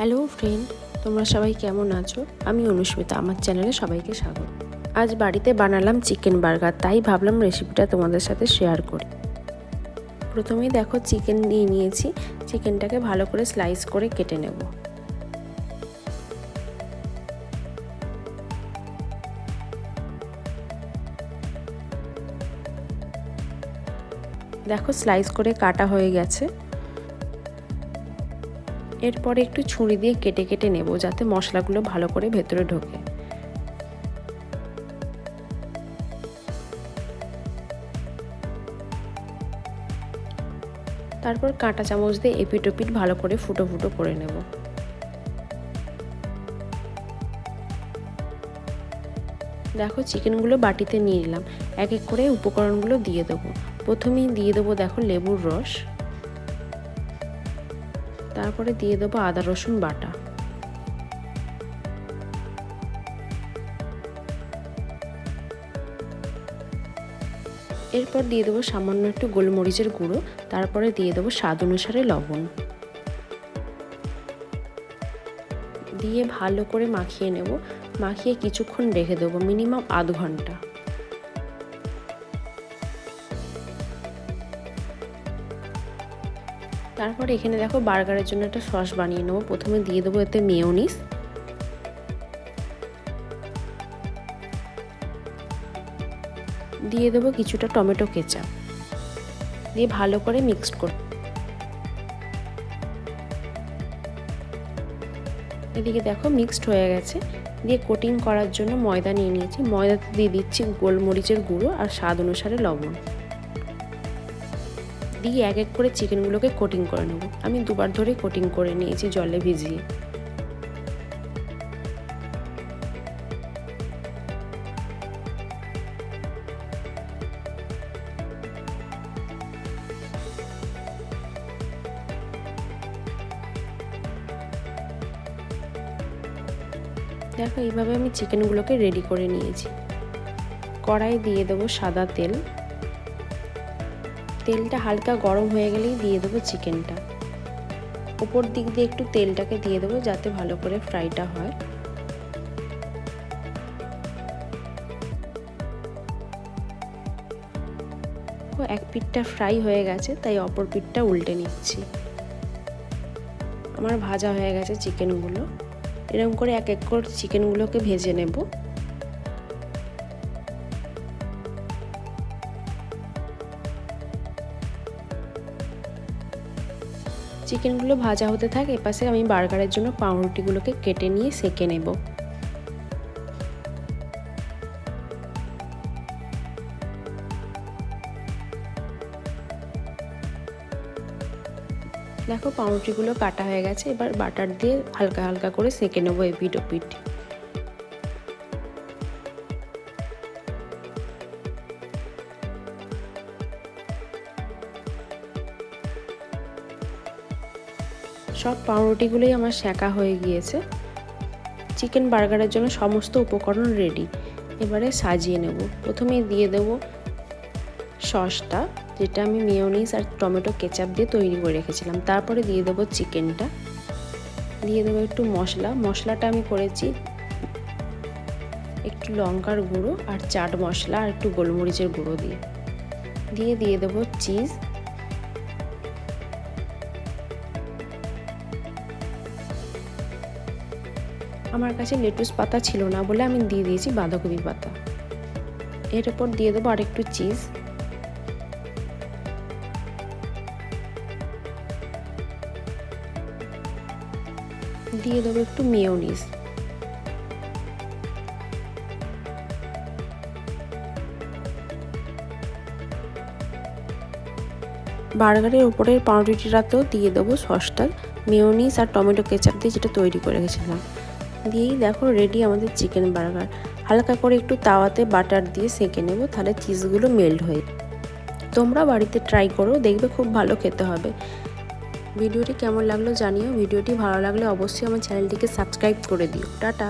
Hello friend, তোমরা সবাই কেমন আছো? আমি অনুস্মিতা, আমার চ্যানেলে সবাইকে স্বাগত। আজ বাড়িতে বানালাম চিকেন বার্গার, তাই ভাবলাম রেসিপিটা তোমাদের সাথে শেয়ার করি। প্রথমেই দেখো চিকেন নিয়ে নিয়েছি, চিকেনটাকে ভালো করে স্লাইস করে কেটে নেব। দেখো স্লাইস করে কাটা হয়ে গেছে। এরপরে একটু ছুরি দিয়ে কেটে কেটে নেব যাতে মশলাগুলো ভালো করে ভেতরে ঢোকে। তারপর কাঁটা চামচ দিয়ে এপিট ওপিট ভালো করে ফুটো ফুটো করে নেব। দেখো চিকেনগুলো বাটিতে নিয়ে নিলাম। এক এক করে উপকরণগুলো দিয়ে দেবো। প্রথমেই দিয়ে দেবো দেখো লেবুর রস। তারপরে দিয়ে দেবো আদা, রসুন বাটা। এরপর দিয়ে দেবো সামান্য একটু গোলমরিচের গুঁড়ো, তারপরে দিয়ে দেবো স্বাদ অনুসারে লবণ। দিয়ে ভালো করে মাখিয়ে নেব। মাখিয়ে কিছুক্ষণ রেখে দেবো, মিনিমাম আধ ঘণ্টা। তারপর এখানে দেখো বার্গারের জন্য একটা সস বানিয়ে নেব। প্রথমে দিয়ে দেবো এতে মেয়োনিস দিয়ে দেবো কিছুটা টমেটো কেচাপ। দিয়ে ভালো করে মিক্সড কর এদিকে দেখো মিক্সড হয়ে গেছে। দিয়ে কোটিং করার জন্য ময়দা নিয়ে নিয়েছি। ময়দাতে দিয়ে দিচ্ছি গোলমরিচের গুঁড়ো আর স্বাদ অনুসারে লবণ। দিয়ে এক এক করে চিকেনগুলোকে কোটিং করে নেব। আমি দুবার ধরে কোটিং করে নিয়েছি জলে ভিজিয়ে। দেখো, এইভাবে আমি চিকেনগুলোকে রেডি করে নিয়েছি। কড়াই দিয়ে দেবো সাদা তেল। তেলটা হালকা গরম হয়ে গেলেই দিয়ে দেবো চিকেনটা। উপর দিক দিয়ে একটু তেলটাকে দিয়ে দেবো যাতে ভালো করে ফ্রাইটা হয়। এক পিঠটা ফ্রাই হয়ে গেছে, তাই অপর পিঠটা উল্টে নিচ্ছি। আমার ভাজা হয়ে গেছে চিকেনগুলো। এরকম করে এক এক করে চিকেনগুলোকে ভেজে নেব। চিকেনগুলো ভাজা হতে থাক, এপাশে আমি বার্গারের জন্য পাউরুটিগুলোকে কেটে নিয়ে সেঁকে নেব। দেখো, পাউরুটিগুলো কাটা হয়ে গেছে, এবার বাটার দিয়ে হালকা হালকা করে সেঁকে নেব এপিট ওপিট সব পাউরুটিগুলোই আমার সেকা হয়ে গিয়েছে। চিকেন বার্গারের জন্য সমস্ত উপকরণ রেডি এবারে সাজিয়ে নেব। প্রথমে দিয়ে দেব সসটা, যেটা আমি মেয়োনিজ আর টমেটো কেচাপ দিয়ে তৈরি করে রেখেছিলাম। তারপরে দিয়ে দেবো চিকেনটা। দিয়ে দেবো একটু মশলা। মশলাটা আমি করেছি একটু লঙ্কার গুঁড়ো আর চাট মশলা আর একটু গোলমরিচের গুঁড়ো দিয়ে। দিয়ে দিয়ে দেবো চিজ আমার কাছে লেটুস পাতা ছিল না বলে আমি দিয়ে দিয়েছি বাঁধাকপি পাতা। এর উপর দিয়ে দেবো আর একটু চিজ। দিয়ে দেবো একটু মেয়োনিজ। বার্গারের উপরের পাউরুটিটাতেও দিয়ে দেবো সসটা। মেয়োনিজ আর টমেটো কেচাপ দিয়ে যেটা তৈরি করে রেখেছিলাম। দিয়েই দেখো রেডি আমাদের চিকেন বার্গার হালকা করে একটু তাওয়াতে বাটার দিয়ে সেঁকে নেব, তাহলে চিজগুলো মেল্ট হয়ে তোমরা বাড়িতে ট্রাই করো, দেখবে খুব ভালো খেতে হবে। ভিডিওটি কেমন লাগল জানিও, ভিডিওটি ভালো লাগলে অবশ্যই আমার চ্যানেলটিকে সাবস্ক্রাইব করে দিও। টাটা!